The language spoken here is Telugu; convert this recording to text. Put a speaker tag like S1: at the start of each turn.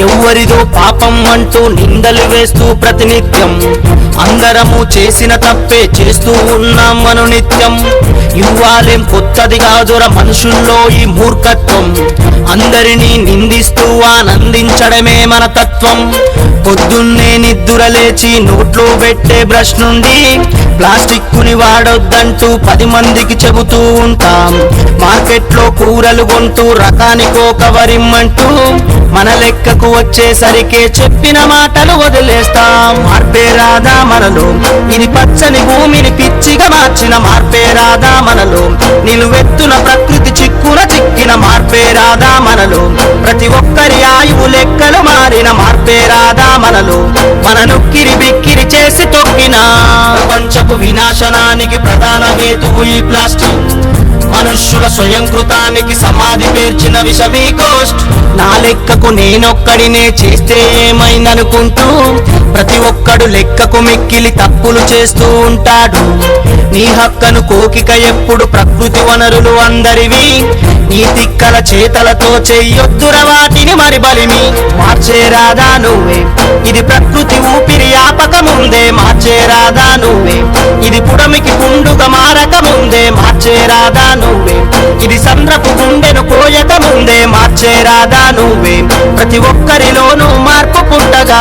S1: ఎవ్వరిదో పాపం అంటూ నిందలు వేస్తూ ప్రతినిత్యం. అందరము చేసిన తప్పే చేస్తూ ఉన్నాం మను నిత్యం. ఇవ్వాలేం కొత్తది కాదుర మనుషుల్లో ఈ మూర్ఖత్వం. అందరినీ నిందిస్తూ ఆనందించడమే మన తత్వం. పొద్దున్నే నిద్దుర లేచి నోట్లో పెట్టే బ్రష్ నుండి ప్లాస్టిక్ కుని వాడొద్దంటూ పది మందికి చెబుతూ ఉంటాం. మార్కెట్లో కూరలు కొంటూ రకానికో కవరిమ్మంటూ మన లెక్కకు వచ్చేసరికే చెప్పిన మాటలు వదిలేస్తాం. మార్పే రాదా మనలో. ఇది పచ్చని భూమిని పిచ్చిగా మార్చిన మార్పే రాదా మనలో. నిలువెత్తున ప్రకృతి చిక్కున చిక్కిన మార్పే రాదా మనలో. ప్రతి ఒక్కరి ఆయువు లెక్కలు మారిన మార్పే రాదా మనలో. మన నొక్కిరి బిక్కిరి చేసి తొక్కిన. ప్రపంచపు వినాశనానికి ప్రధాన హేతువు ఈ ప్లాస్టిక్. మనుష్యుల స్వయంకృతానికి సమాధి పేర్చిన విషమీ కోస్ట్ నా లెక్కకు నేనొక్కడినే చేస్తే ఏమైందనుకుంటూ ప్రతి ఒక్కడు లెక్కకు మిక్కిలి తప్పులు చేస్తూ ఉంటాడు. నీ హక్కను కోకిక ఎప్పుడు ప్రకృతి వనరులు అందరివి. నీ తిక్కల చేతలతో చెయ్యొద్దుర వాటిని మరి బలిమి. మార్చే రాదా నువ్వే ఇది ప్రకృతి ఊపిరి ఆపక ముందే మార్చే రాదా నువ్వే. ఇది పుడమికి పుండుగ మారక ముందే మార్చేరాదా నువ్వే. ఇది సంద్రపు గుండెను కోయక ముందే మార్చేరాదా నువ్వే. ప్రతి ఒక్కరిలోనూ మార్పు పుట్టగా.